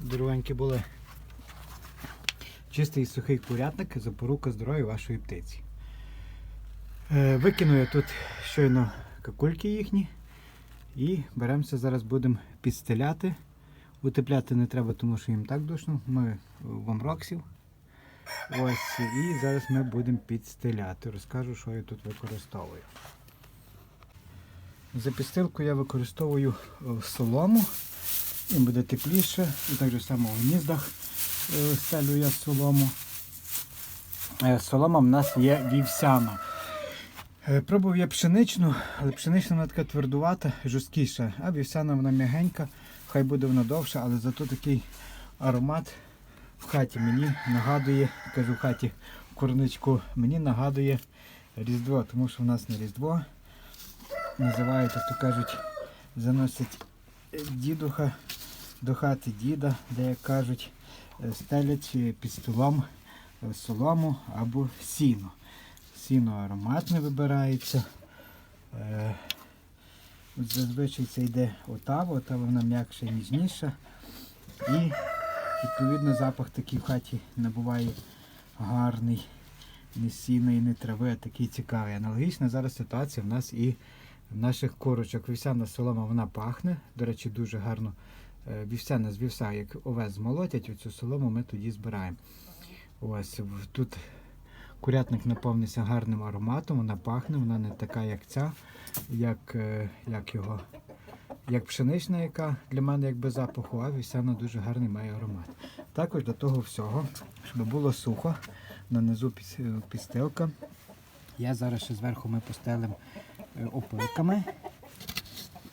дорогенькі були. Чистий сухий курятник запорука здоров'я вашої птиці. Е, Викину я тут щойно какульки їхні. І беремося зараз будемо підстеляти. Утепляти не треба, тому що їм так душно. Ми в Амроксів. Ось, і зараз ми будемо підстеляти. Розкажу, що я тут використовую. За підстилку я використовую солому. Їм буде тепліше. І так само в гніздах е, стелю я солому. Е, Солома в нас є вівсяна. Е, Пробував я пшеничну, але пшенична вона така твердувата, жорсткіша, а вівсяна вона м'ягенька, хай буде вона довша, але зато такий аромат в хаті мені нагадує, кажу в хаті в мені нагадує Різдво, тому що в нас на Різдво називають, як то кажуть, заносять дідуха до хати діда, де як кажуть, е, стелять під столом е, солому або сіно. Сіно ароматне вибирається. Е, Зазвичай це йде отава, отава вона м'якша і ніжніша. І відповідно запах такий в хаті набуває гарний. Не сіна і не трави, а такий цікавий. Аналогічна зараз ситуація в нас і наших корочок. Вівсяна солома вона пахне. До речі, дуже гарно. Е, Вівсяна з вівса, як овес змолотять, оцю солому ми тоді збираємо. Ось тут курятник наповнився гарним ароматом, вона пахне, вона не така, як ця, як, е, як його. Як пшенична, яка для мене як без запаху, а вівсяна дуже гарний має аромат. Також до того всього, щоб було сухо, нанизу е, підстилка. Я зараз ще зверху ми постелимо е, опилками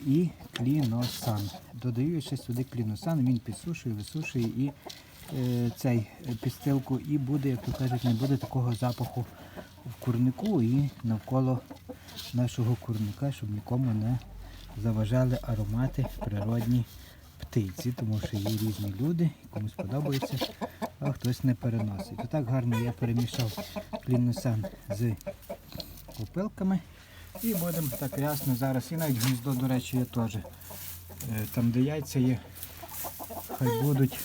і кліносан. Додаю ще сюди кліносан, він підсушує, висушує і е, цей е, підстилку, і буде, як то кажуть, не буде такого запаху в курнику і навколо нашого курника, щоб нікому не заважали аромати природні птиці, тому що є різні люди, комусь подобається, а хтось не переносить. Отак гарно я перемішав кліносан з опилками. І будемо так рясно зараз. І навіть гніздо, до речі, є теж. Е, Там, де яйця є, хай будуть.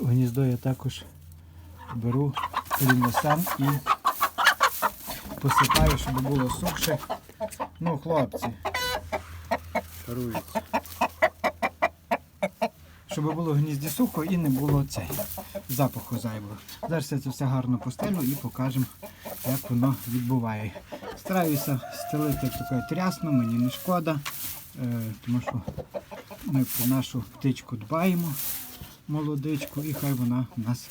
Гніздо я також беру кліносан і посипаю, щоб було сухше. Ну, хлопці, шаруються. Щоб було в гнізді сухо і не було цей запаху зайвого. Зараз я це все гарно постелю і покажемо, як воно відбуває. Стараюся стелити як то кажуть, рясно, мені не шкода, е, тому що ми про нашу птичку дбаємо, молодичку, і хай вона у нас,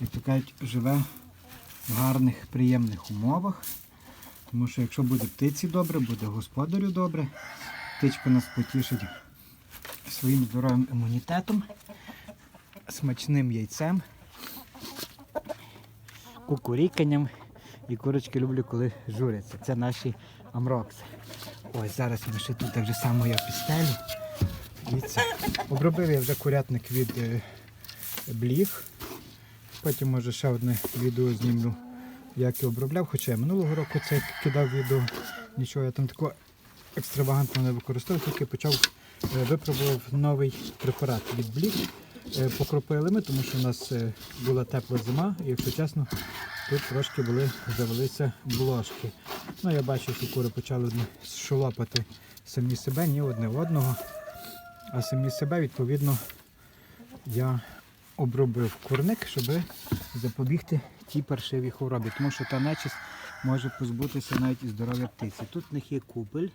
як то кажуть, живе в гарних, приємних умовах. Тому що якщо буде птиці добре, буде господарю добре, птичка нас потішить своїм здоровим імунітетом, смачним яйцем, кукуріканням. І курочки люблю, коли журяться. Це наші амрокси. Ось зараз ми ще тут так же само я. І це. Обробив я вже курятник від е, бліг. Потім може ще одне відео знімлю, як я обробляв. Хоча я минулого року це кидав відео. Нічого я там такого екстравагантного не використовував, тільки почав е, випробував новий препарат від бліг. Е, Покропили ми, тому що у нас е, була тепла зима, і якщо чесно, тут трошки були, завелися блошки. Ну, я бачу, що кури почали шолопати самі себе, ні одне одного. А самі себе, відповідно, я обробив курник, щоб запобігти тій паршивій хворобі. Тому що та нечисть може позбутися навіть і здоров'я птиці. Тут в них є купель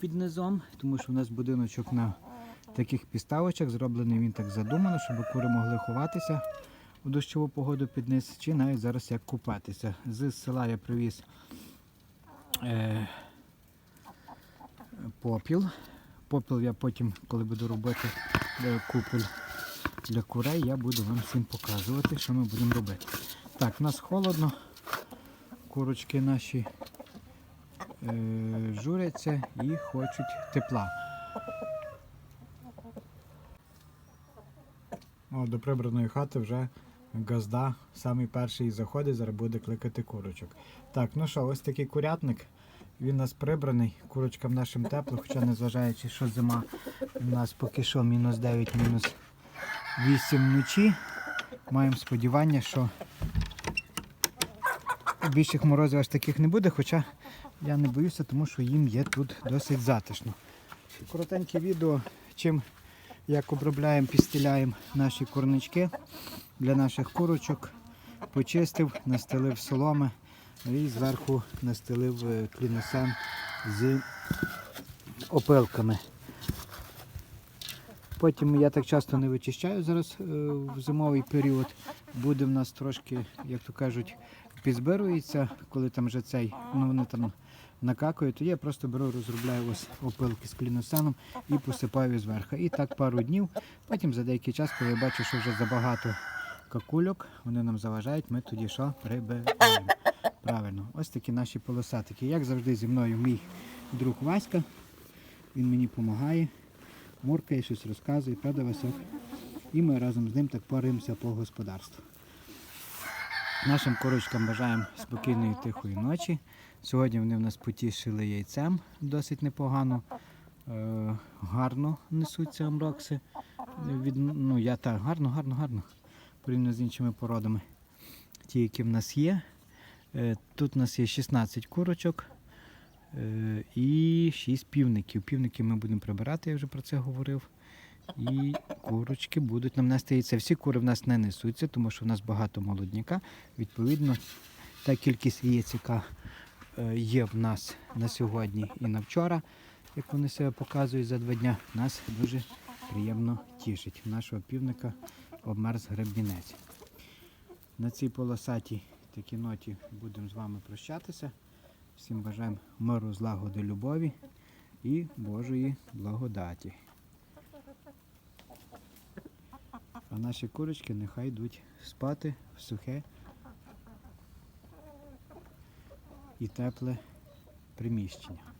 під низом, тому що у нас будиночок на таких підставочок, зроблений він так задумано, щоб кури могли ховатися у дощову погоду під низ, чи навіть зараз як купатися. З села я привіз е, попіл. Попіл я потім, коли буду робити е, купель для курей, я буду вам всім показувати, що ми будемо робити. Так, у нас холодно, курочки наші е, журяться і хочуть тепла. О, до прибраної хати вже газда, самий перший заходить, зараз буде кликати курочок. Так, ну що, ось такий курятник. Він у нас прибраний, курочкам нашим тепло, хоча незважаючи, що зима у нас поки що мінус 9, мінус 8 вночі. Маємо сподівання, що більших морозів аж таких не буде, хоча я не боюся, тому що їм є тут досить затишно. Коротеньке відео, чим як обробляємо, підстеляємо наші корнички для наших курочок. Почистив, настелив соломи і зверху настелив е, кліносем з опилками. Потім я так часто не вичищаю зараз е, в зимовий період. Буде в нас трошки, як то кажуть, підзбирується, коли там вже цей, ну вони там накакують, то я просто беру, розробляю ось опилки з кліносеном і посипаю зверху. І так пару днів. Потім за деякий час, коли я бачу, що вже забагато какульок, вони нам заважають, ми тоді що прибираємо. Правильно, ось такі наші полосатики. Як завжди зі мною мій друг Васька. Він мені допомагає, моркає, щось розказує, правда, Васюк? І ми разом з ним так поримося по господарству. Нашим корочкам бажаємо спокійної тихої ночі. Сьогодні вони в нас потішили яйцем досить непогано. Е, гарно несуться амрокси. Від, ну, я так, гарно, гарно, гарно. Порівняно з іншими породами. Ті, які в нас є. Е, тут у нас є 16 курочок е, і 6 півників. Півники ми будемо прибирати, я вже про це говорив. І курочки будуть нам нести яйця. Всі кури в нас не несуться, тому що в нас багато молодняка. Відповідно, та кількість яєць, яка е, є в нас на сьогодні і на вчора, як вони себе показують за два дня, нас дуже приємно тішить. Нашого півника обмерз гребінець. На цій полосатій такій ноті будемо з вами прощатися. Всім бажаємо миру, злагоди, любові і Божої благодаті. А наші курочки нехай йдуть спати в сухе і тепле приміщення.